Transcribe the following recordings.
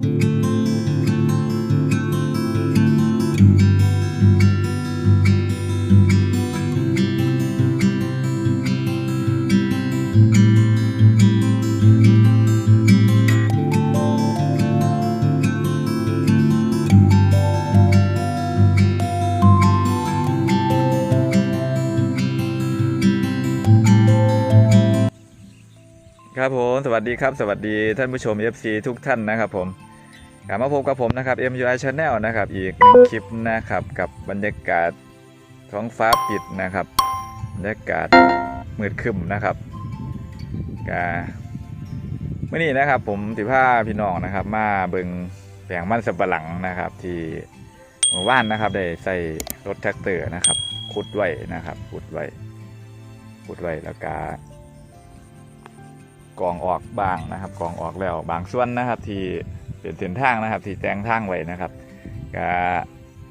ครับผมสวัสดีครับ สวัสดีท่านผู้ชม FC ทุกท่านนะครับผม กลับมาพบกับผมนะครับ MUI Channel นะครับ อีกหนึ่งคลิปนะครับ กับบรรยากาศท้องฟ้าปิดนะครับ บรรยากาศมืดคึมนะครับกาเมื่อนี้นะครับผมสิผ้าพี่น้องนะครับ มาเบิงแปลงมันสับปะหลังนะครับ ที่หมู่บ้านนะครับ ได้ใส่รถแท็กเตอร์นะครับ ขุดไว้นะครับ ขุดไว้ ขุดไว้แล้วก็กองออกบางนะครับกองออกแล้วบางส่วนนะครับที่ เป็นเส้นทางนะครับที่แต่งทางไว้นะครับก็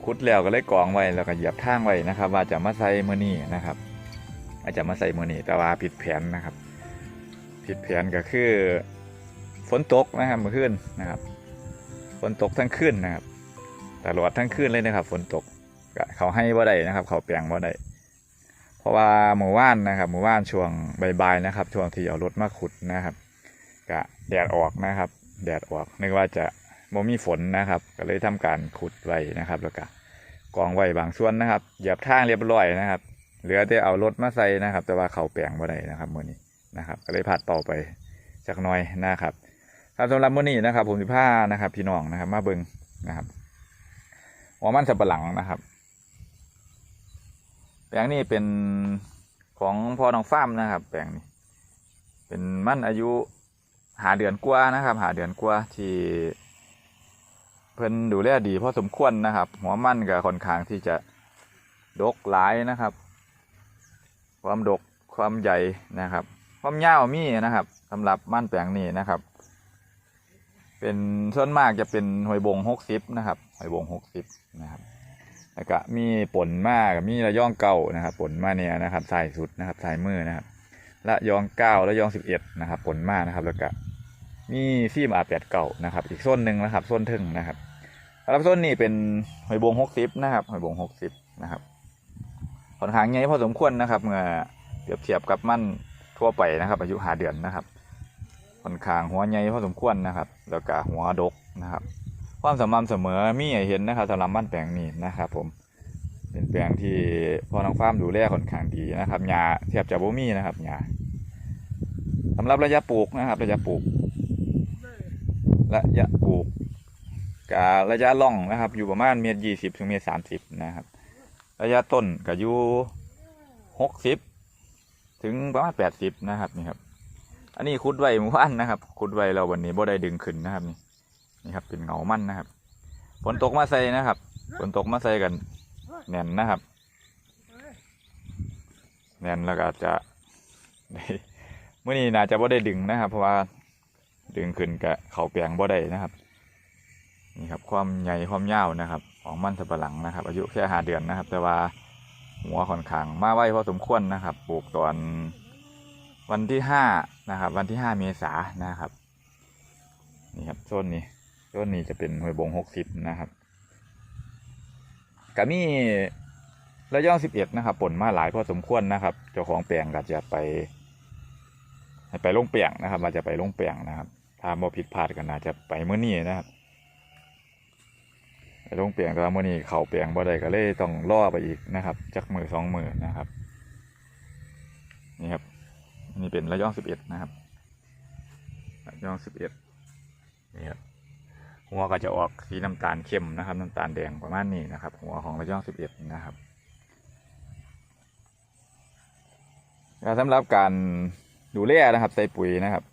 คุดแล้วก็เลยกองไว้แล้วก็เหยียบทางไว้นะครับ ว่าจะมาใส่มือนี้นะครับอาจจะมาใส่มือนี้แต่ว่าผิดแผนนะครับ ผิดแผนก็คือฝนตกนะครับเมื่อคืนนะครับฝนตกทั้งคืนนะครับตลอดทั้งคืนเลยนะครับ ฝนตกเขาให้บ่ได้นะครับ เขาแปลงบ่ได้เพราะว่าหมู่บ้านนะครับหมู่บ้านช่วงบ่ายๆนะครับ ช่วงที่เอารถมาขุดนะครับกะแดดออกนะครับ แดดออกนึกว่าจะบ่มีฝนนะครับ ก็เลยทำการขุดไว้นะครับ แล้วก็กองไว้บางส่วนนะครับเหยียบทางเรียบร้อยนะครับ เหลือแต่เอารถมาใส่นะครับ แต่ว่าเขาแปลงบ่ได้นะครับมื้อนี้นะครับ ก็เลยพลาดต่อไปจักหน้อยนะครับครับสำหรับมื้อนี้นะครับ ผมสิพานะครับ พี่น้องนะครับ มาเบิ่งนะครับหัวมันสับปะหลังนะครับ แปลงนี้เป็นของพ่อน้องฟ้ามนะครับ แปลงนี้ เป็นมันอายุ หาเดือนกว่านะครับ หาเดือนกว่าที่เพิ่นดูแลดีพอสมควรนะครับ หัวมันกับค่อนข้างที่จะดกหลายนะครับ ความดกความใหญ่นะครับ ความยาวมีนะครับสำหรับมันแปลงนี้นะครับ เป็นส่วนมากจะเป็นหอยบงหกสิบนะครับหอยบงหกสิบนะครับแล้วก็มีป่นมากมีระยองเก่านะครับป่นมาเนี่ยนะครับสายสุดนะครับสายมือนะครับ ระยองเก้าระยองสิบเอ็ดนะครับป่นมานะครับ แล้วก็มีฟิล์มอาแปดเก่านะครับ อีกส้นหนึ่งนะครับส้นทึ่งนะครับรับส้นนี้เป็นหอยบงหกสิบนะครับหอยบงหกสิบนะครับค่อนข้างใหญ่พอสมควรนะครับเมื่อเปรียบเทียบกับมั่นทั่วไปนะครับ อายุหาเดือนนะครับค่อนข้างหัวใหญ่พอสมควรนะครับ แล้วก็หัวดกนะครับ ความสม่ำเสมอมีให้เห็นนะครับสำหรับบ้านแปลงนี้นะครับผม เป็นแปลงที่พ่อน้องฟ้ามดูแลค่อนข้างดีนะครับหญ้าแทบจะบ่มีนะครับหญ้าสำหรับระยะปลูกนะครับ ระยะปลูกระยะปลูกกับระยะล่องนะครับ อยู่ประมาณเมตรยี่สิบถึงเมตรสามสิบนะครับ ระยะต้นก็อยู่หกสิบถึงประมาณแปดสิบนะครับนี่ครับอันนี้คุดไว้เมื่อวานนะครับ คุดไว้เราวันนี้บ่ได้ดึงขึ้นนะครับนี่นี่ครับเป็นเงามั่นนะครับฝนตกมาใส่นะครับฝนตกมาใส่กัน แน่นนะครับ แน่นแล้วก็อาจจะเมื่อนี้น่าจะบ่ได้ดึงนะครับ เพราะว่าดึงขึ้นกับเขาแปลงบ่ได้นะครับ นี่ครับความใหญ่ความยาวนะครับ ของมันสับะหลังนะครับ อายุแค่หาเดือนนะครับ แต่ว่าหัวค่อนข้างมาไวพอสมควรนะครับ ปลูกตอนวันที่ห้านะครับ วันที่ห้าเมษานะครับ นี่ครับโซนนี้ต้นนี้จะเป็นหวยบงหกสิบนะครับ กามีระยองสิบเอ็ดนะครับผลมาหลายพอสมควรนะครับ เจ้าของแปลงก็จะไป ไปลงแปลงนะครับมาจะไปลงแปลงนะครับถ้าบ่ผิดพลาดกันอาจจะไปเมื่อนี้นะครับไปลงแปลงแต่ว่าเมื่อนี้เขาแปลงบ่ได้ก็เลยต้องล่อไปอีกนะครับจักมือสองมือนะครับนี่ครับนี่เป็นระยองสิบเอ็ดนะครับระยองสิบเอ็ดนี่ครับ หัวก็จะออกสีน้ำตาลเข้มนะครับ น้ำตาลแดงประมาณนี้นะครับ หัวของระยองสิบเอ็ดนะครับสำหรับการดูแลนะครับ ใส่ปุ๋ยนะครับ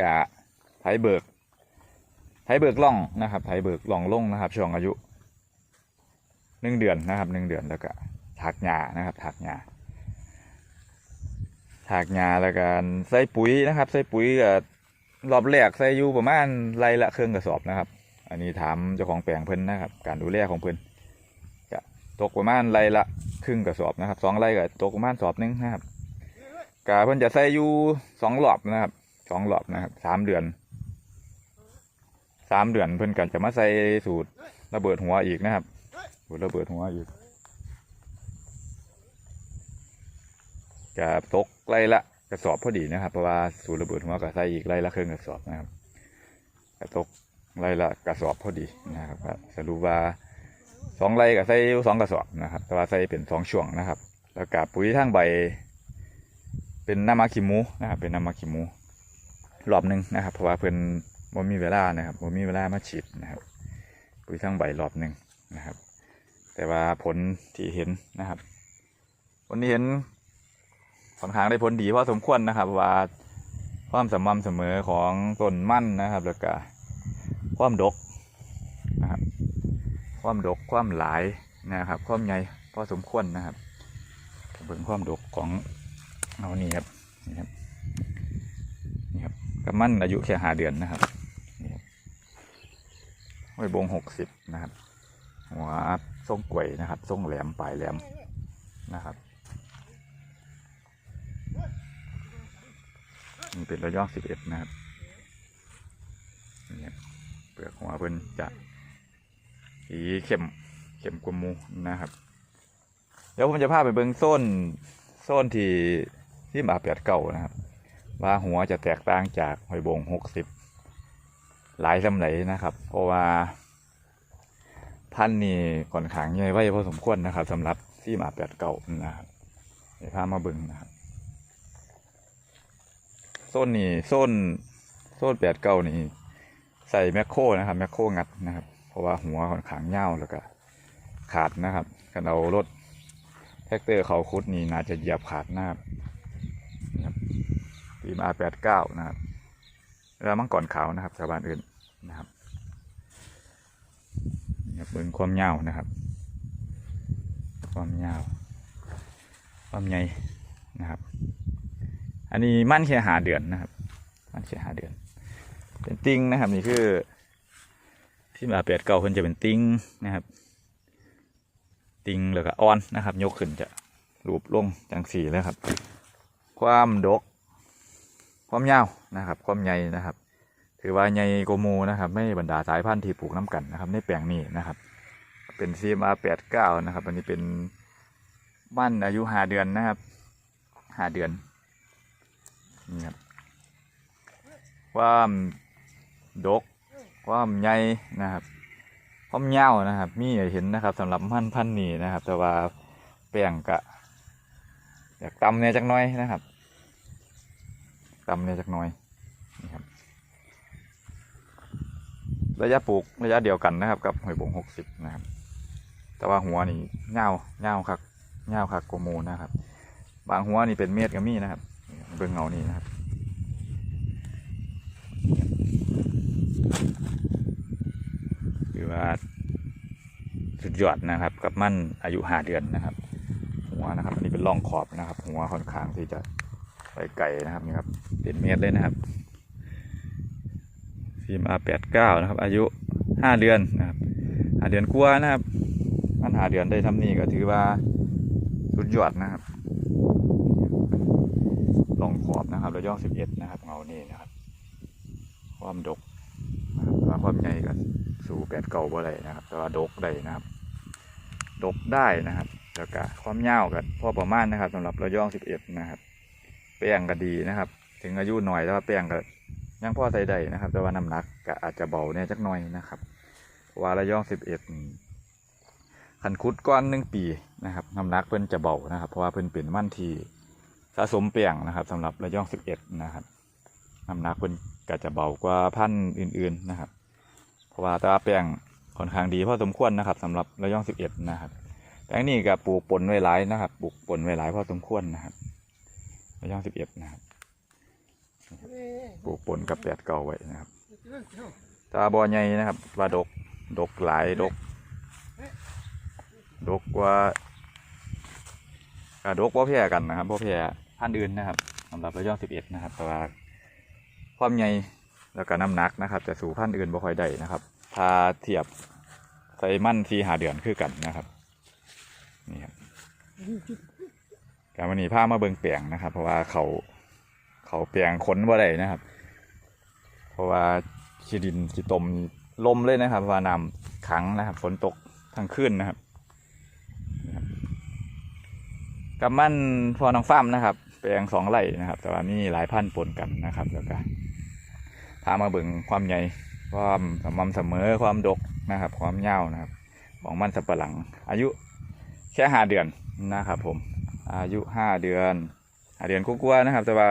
กะไถเบิกไถเบิกล่องนะครับไถเบิกล่องลงนะครับ ช่วงอายุหนึ่งเดือนนะครับหนึ่งเดือนแล้วก็ถากหญ้านะครับถากหญ้าถากหญ้าแล้วก็ใส่ปุ๋ยนะครับ ใส่ปุ๋ยกับ รอบแรกใส่อยู่ประมาณไรละเครื่องกระสอบนะครับ อันนี้ถามเจ้าของแปลงเพิ่นนะครับ การดูแลของเพิ่นจะตกประมาณไรละครึ่งกระสอบนะครับสองไรก็ตกประมาณสอบหนึงนะครับกาเพิ่นจะใส่อยู่สองรอบนะครับสองรอบนะครับสามเดือนสามเดือนเพิ่นกันจะมาใส่สูตรระเบิดหัวอีกนะครับสูตรระเบิดหัวอีกกับตกไล่ละ กระสอบพอดีนะครับ เพราะว่าสูตรระเบิดหัวกับใส่อีกไล่ละเครื่องกระสอบนะครับกระตกไล่ละกระสอบพอดีนะครับสรุปว่าสองไล่กับใส่สองกระสอบนะครับ แต่ว่าใส่เป็นสองช่วงนะครับ แล้วกับปุ๋ยทั้งใบ เป็นน้ำมาคิมูนะครับเป็นน้ำมาคิมูรอบหนึ่งนะครับ เพราะว่าเพิ่นบ่มีเวลานะครับบ่มีเวลามาฉีดนะครับ ปุ๋ยทั้งใบรอบหนึ่งนะครับ แต่ว่าผลที่เห็นนะครับผลที่เห็น ค่อนข้างได้ผลดีพอสมควรนะครับ ว่าความสม่ำเสมอของต้นมั่นนะครับแล้วก็ความดกนะครับ ความดกความหลายนะครับ ความใหญ่พอสมควรนะครับเบิ่งความดกของเอานี่ครับนี่ครับนี่ครับกับมันอายุแค่หาเดือนนะครับนี่ครับไว้บงหกสิบนะครับหัวทรงกล้วยนะครับทรงแหลมปลายแหลมนะครับ นี่เป็นระยองสิบเอ็ดนะครับนี่เปลือกหัวเพิ่นจะสีเข้มเข้มกว่ามูนะครับ เดี๋ยวผมจะพาไปเบิ้งโซนโซนที่ที่มาแปดเก่านะครับ ว่าหัวจะแตกต่างจากหอยบงหกสิบหลายสำไหนนะครับ เพราะว่าพันนี่ค่อนข้างใหญ่ไว้พอสมควรนะครับสำหรับที่หมาแปดเก่านะครับเดี๋ยวพามาเบิ่งนะครับ โซนนี่โซนโซนแปดเก่านี่ ใส่แมคโครนะครับแมคโครงัดนะครับ เพราะว่าหัวค่อนข้างเน่าแล้วก็ขาดนะครับกันเอารถแท็กเตอร์เขาคุดนี่น่าจะเหยียบขาดนะครับปีมาแปดเก้านะครับแล้วมังกรขาวนะครับชาวบ้านอื่นนะครับนี่ครับเบิ่งความยาวนะครับ ความยาว ความใหญ่นะครับ อันนี้มั่นแค่หาเดือนนะครับ มั่นแค่หาเดือน เป็นติ้งนะครับ นี่คือ ที่มาแปดเก้าเพิ่นจะเป็นติ้งนะครับ ติ้งแล้วก็ออนนะครับ ยกขึ้นจะรูปลงจังสีแล้วครับ ความดก ความยาวนะครับ ความใหญ่นะครับ ถือว่าใหญ่โกมูนะครับ ไม่บรรดาสายพันธุ์ที่ปลูกน้ำกันนะครับ ในแปลงนี้นะครับ เป็นซีมาแปดเก้านะครับ อันนี้เป็นบ้านอายุหาเดือนนะครับหาเดือน นี่ครับความดก ความใหญ่นะครับความยาวนะครับ มีเห็นนะครับสำหรับพันธุ์พันนี้นะครับ แต่ว่าแปลงกะอยากตำเนี่ยจักน้อยนะครับตำเนี่ยจักน้อยนี่ครับระยะปลูกระยะเดียวกันนะครับ กับหอยบงหกสิบนะครับ แต่ว่าหัวนี่เงาเงาคักเงาคักกว่าหมูนะครับ บางหัวนี่เป็นเม็ดกับมีนะครับ นี่ครับเบิ่งเงานี่นะครับคือว่าสุดยอดนะครับ กับมันอายุห้าเดือนนะครับ หัวนะครับ อันนี้เป็นร่องขอบนะครับ หัวค่อนข้างที่จะไปไก่นะครับนี่ครับเป็นเมตรเลยนะครับฟิล์มอาแปดเก้านะครับ อายุห้าเดือนนะครับห้าเดือนกว่านะครับมันหาเดือนได้ทำนี่ก็ถือว่าสุดยอดนะครับ องขอบนะครับระยองสิบเอ็ดนะครับเงานี่นะครับ ความดกนะครับแต่ว่าความใหญ่ก็สู่แปดเก่าบ่ได้นะครับ แต่ว่าดกได้นะครับ ดกได้นะครับแล้วก็ความยาวก็พอประมาณนะครับสำหรับระยองสิบเอ็ดนะครับแป้งก็ดีนะครับ ถึงอายุหน่อยแต่ว่าแป้งก็ยังพ่อใส่ได้นะครับ แต่ว่าน้ำหนักก็อาจจะเบาเนี่ยจักหน่อยนะครับว่าระยองสิบเอ็ดขันคุดก้อนหนึ่งปีนะครับน้ำหนักเพิ่นจะเบานะครับ เพราะว่าเพิ่นเป็นมั่นที สะสมแป้งนะครับสำหรับระยองสิบเอ็ดนะครับน้ำหนักเพิ่นก็จะเบากว่าพันธุ์อื่นๆนะครับ เพราะว่าตาแป้งค่อนข้างดีพอสมควรนะครับสำหรับระยองสิบเอ็ดนะครับแป้งนี้ก็ปลูกปนไว้หลายนะครับปลูกปนไว้หลายพอสมควรนะครับระยองสิบเอ็ดนะครับปลูกปนกับแปดเก่าไว้นะครับตาบอใหญ่นะครับว่าดกดกหลายดก ดกว่ากระดกพ่แพร่กันนะครับพ่แพร่ พันธุ์อื่นนะครับสำหรับระยองสิบเอ็ดนะครับแต่ว่าความใหญ่แล้วก็น้ำหนักนะครับ จะสู่พันธุ์อื่นบ่ค่อยได้นะครับ ถ้าเทียบใส่มันทีหาเดือนคือกันนะครับนี่ครับการวันนี้พามาเบิงแปลงนะครับ เพราะว่าเขาเขาแปลงขนบ่ได้นะครับ เพราะว่าขี้ดินขี้ตมลมเลยนะครับ ว่าน้ำขังนะครับฝนตกทั้งคืนนะครับนะครับกับมันพอน้องฟ้ามนะครับ แปลงสองไร่นะครับ แต่ว่ามีหลายพันธุ์ปนกันนะครับ แล้วก็พามาเบิ่งความใหญ่ความสม่ำเสมอความดกนะครับ ความยาวนะครับ ของมันสับปะหลัง อายุแค่ห้าเดือนนะครับ ผม อายุห้าเดือนห้าเดือนกว่าๆนะครับ แต่ว่า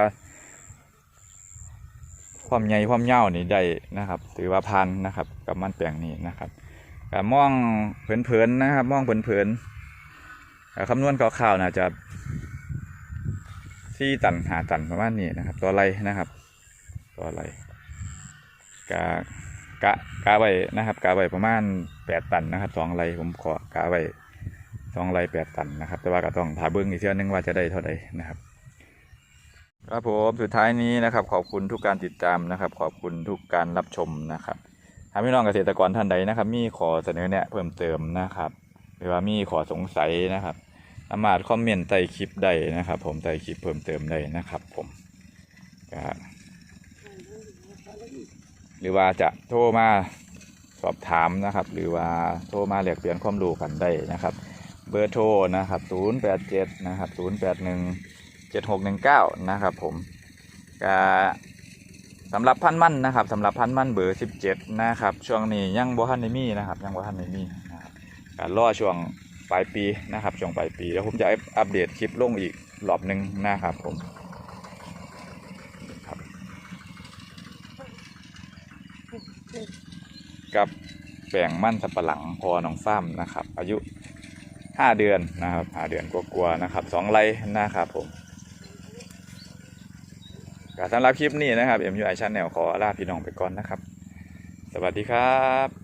ความใหญ่ความยาวนี่ได้นะครับ ถือว่าพันนะครับ กับมันแปลงนี้นะครับก็มองเผินๆนะครับ มองเผินๆคำนวณคร่าวๆน่าจะ สี่ตันหาตันประมาณนี้นะครับ ตัวไรนะครับ ตัวไรกะกะกะไว้นะครับกะไว้ประมาณแปดตันนะครับสองไรผมขอกะไว้สองไรแปดตันนะครับ แต่ว่าก็ต้องถาเบิ้องอีกเทื่อนึงว่าจะได้เท่าใดนะครับครับผมสุดท้ายนี้นะครับ ขอบคุณทุกการติดตามนะครับ ขอบคุณทุกการรับชมนะครับถ้าพี่น้องเกษตรกรท่านใดนะครับ มีขอเสนอแนะเพิ่มเติมนะครับ หรือว่ามีขอสงสัยนะครับ สามารถคอมเมนต์ใต้คลิปได้นะครับ ผมใต้คลิปเพิ่มเติมได้นะครับ ผมก็หรือว่าจะโทรมาสอบถามนะครับ หรือว่าโทรมาแลกเปลี่ยนความรู้กันได้นะครับ เบอร์โทรนะครับ 087 นะครับ 081 7619 นะครับ ผมก็สำหรับพันมั่นนะครับสำหรับพันมั่นเบอร์ 17 นะครับ ช่วงนี้ยังบ่ทันได้มีนะครับ ยังบ่ทันได้มีนะครับการรอช่วง ปลายปีนะครับช่วงปลายปีแล้วผมจะอัปเดตคลิปลงอีกรอบหนึ่งนะครับผมครับกับแบ่งมั่นสับปะหลังพอหนองฟ้ามนะครับ อายุ 5 เดือนนะครับ5เดือนกลัวาๆนะครับสองไร่นะครับผมสำหรับคลิปนี้นะครับ MUI Channel ขอลาพี่น้องไปก่อนนะครับ สวัสดีครับ